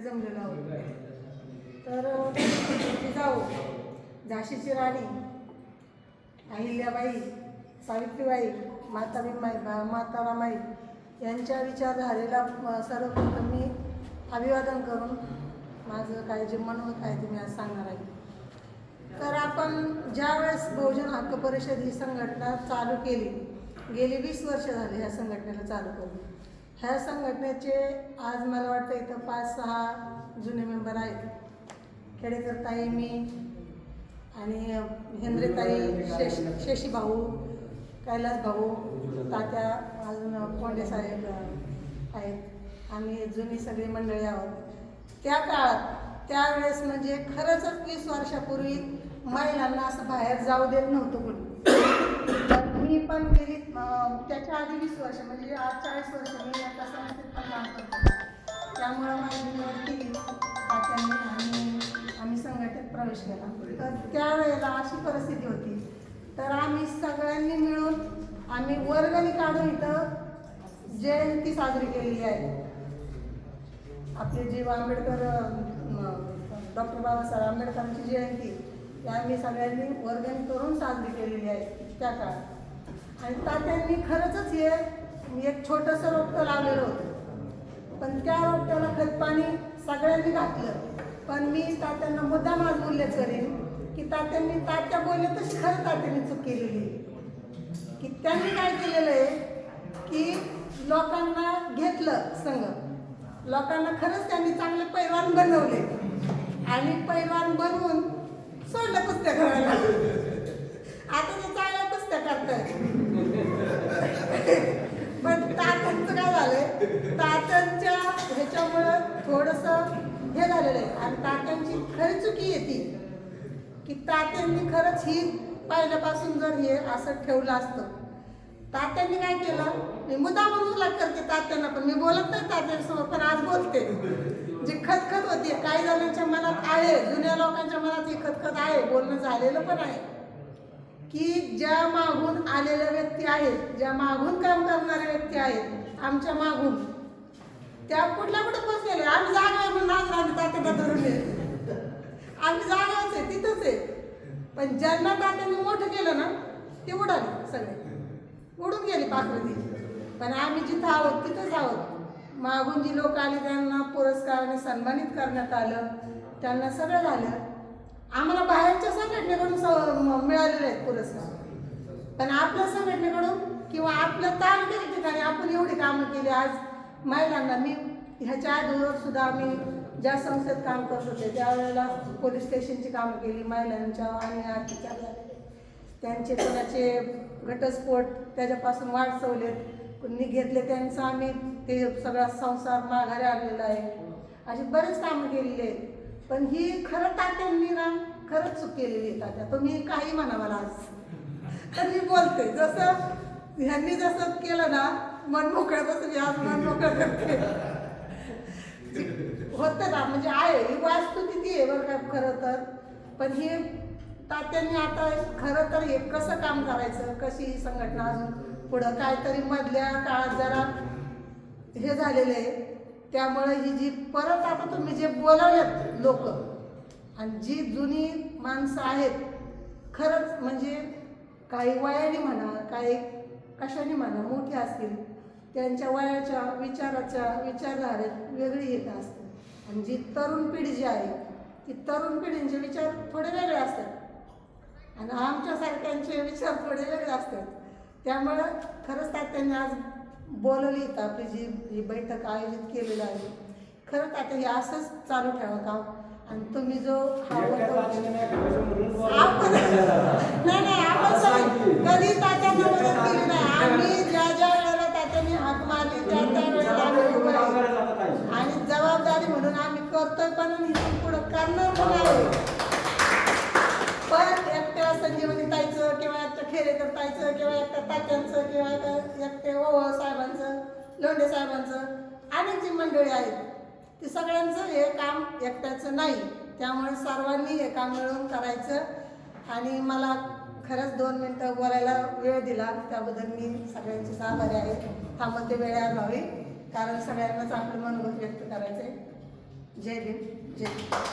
जमलेलो आहोत तर जाऊ. झाशीची राणी अहिल्याबाई सावित्रीबाई माता भीमाई मा- माता रामाई यांच्या विचारधारेला सर्वप्रथम मी अभिवादन करून माझं काय जे मनोगत आहे ते मी आज सांगणार आहे. तर आपण ज्यावेळेस बहुजन हक्क परिषद ही संघटना चालू केली गेली वीस वर्ष झाली ह्या संघटनेला चालू करून. ह्या संघटनेचे आज मला वाटतं इथं पाच सहा जुने मेंबर आहेत. खेडेकर ताई मी आणि हेंद्रेताई शेष शेशी भाऊ कैलास भाऊ तात्या अजून कोंडे साहेब आहेत. आम्ही जुनी सगळी मंडळी आहोत. त्या काळात त्यावेळेस म्हणजे खरंच वीस वर्षापूर्वी महिलांना असं बाहेर जाऊ देत नव्हतं कोणी. मी पण गेली त्याच्या आधी वीस वर्ष म्हणजे आज चाळीस वर्ष मी काम करतो त्यामुळं माझी निवड केली तात्यांनी आणि आम्ही संघटनेत प्रवेश केला. तर त्यावेळेला अशी परिस्थिती होती. तर आम्ही सगळ्यांनी मिळून आम्ही वर्गणी काढून इथं जयंती साजरी केलेली आहे. आपले जीव आंबेडकर डॉक्टर बाबासाहेब आंबेडकरांची जयंती ती आम्ही सगळ्यांनी वर्गणी करून साजरी केलेली आहे त्या काळात. आणि तात्यांनी खरंच हे एक छोटंसं रोपटं लावलेलं होतं. पण त्या रोपट्याला खतपाणी सगळ्यांनी घातलं. पण मी तात्यांना मुद्दाम आज उल्लेख करेन की तात्यांनी तात्या बोलले तशी खरं तात्यांनी चूक केलेली की त्यांनी काय केलेलं आहे की लोकांना घेतलं संघ. लोकांना खरंच त्यांनी चांगले पैलवान बनवले. आणि पैलवान बनवून सोडलं कुस्त्या करायला आता ते चांगल्या कुस्त्या करतायत. झालेलं आहे. आणि तात्यांची खरी चुकी येते की तात्यांनी खरंच ही पहिल्यापासून जर हे असं ठेवलं असतं तात्यांनी काय केलं? मी मुद्दा म्हणून करते तात्यांना पण. मी बोलत नाही तात्यांसमोर पण आज बोलते. जी खतखत होती काही जणांच्या मनात आहे जुन्या लोकांच्या मनात ही खतखत आहे बोलणं झालेलं पण आहे. की ज्या मागून आलेल्या व्यक्ती आहेत ज्या मागून काम करणाऱ्या व्यक्ती आहेत आमच्या मागून त्या कुठल्या कुठं बसलेले आम्ही जागा म्हणून आज आम्ही तात्यांना धरून आम्ही जागाच आहे तिथंच आहे. पण ज्यांना तात्यांनी मोठं केलं ना ते उडाले सगळे. उडून गेली पाकृती पण आम्ही जिथं आहोत तिथंच आहोत. मागून जी लोक आली त्यांना पुरस्काराने सन्मानित करण्यात आलं. त्यांना सगळं झालं. आम्हाला बाहेरच्या संघटनेकडून स- म- मिळालेले आहेत पुरस्कार. पण आपल्या संघटनेकडून किंवा आपल्या तालुक्याच्या ठिकाणी आपण एवढी कामं केली आज. महिलांना मी ह्याच्या अगोदर सुद्धा आम्ही ज्या संस्थेत काम करत होते त्यावेळेला पोलीस स्टेशनची कामं केली महिलांच्या आणि अत्याचार झालेले त्यांचे कोणाचे घटस्फोट त्याच्यापासून वाढवलेत कोणी घेतले त्यांचं आम्ही ते सगळा संसार माघारी आणलेला आहे. अशी बरेच कामं केलेली आहेत. पण ही खरं तात्यांनी ना खरंच चूक केलेली आहे तात्या. तुम्ही काही म्हणा मला आज. तर मी बोलते जसं ह्यांनी जसं केलं ना मन मोकळं तसं आज मन मोकळं करते. होतं ना म्हणजे आहे ही वास्तुस्थिती आहे बरं का खरं तर. पण ही तात्यांनी आता खरं तर हे कसं काम करायचं कशी ही संघटना अजून पुढं काहीतरी मधल्या काळात जरा हे झालेलं आहे. त्यामुळे ही जी परत आता तुम्ही जे बोलावलेत लोक आणि जी जुनी माणसं आहेत खरंच म्हणजे काही वयाने म्हणा काही कशाने म्हणा मोठी असतील त्यांच्या वयाच्या विचाराच्या विचारधारेत वेगळी येत असते. आणि जी तरुण पिढी जी आहे ती तरुण पिढींचे विचार थोडे वेगळे असतात. आणि आमच्यासारख्यांचे विचार थोडे वेगळे असतात. त्यामुळं खरंच तात्यांनी आज बोलवली इथं आपली जी ही बैठक आयोजित केलेली आहे. खरंच आता हे असंच चालू ठेवा काम आणि तुम्ही जो आपण नाही नाही आपण कधी तात्यांना मदत केली नाही. आम्ही ज्या ज्या वेळेला तात्यांनी हाक मारली त्या त्या वेळेला आम्ही उभं राहिलो. आणि जबाबदारी म्हणून आम्ही करतोय पण आणि इथून पुढं करणार पण आहे? पण एकट्या संजीवनी ताईचं किंवा एकट्या खेरेकर ताईचं किंवा एकट्या तात्यांचं किंवा एका- एकटे ओवळ साहेबांचं लोंढे साहेबांचं अनेक जी मंडळी आहेत ती सगळ्यांचं हे काम एकट्याचं नाही. त्यामुळे सर्वांनी हे काम मिळून करायचं. आणि मला खरंच दोन मिनटं बोलायला वेळ दिला. त्याबद्दल मी सगळ्यांची आभारी आहे. थांबते वेळ व्हावी कारण सगळ्यांनाच आपलं मनोगत व्यक्त करायचं आहे जय भीम जय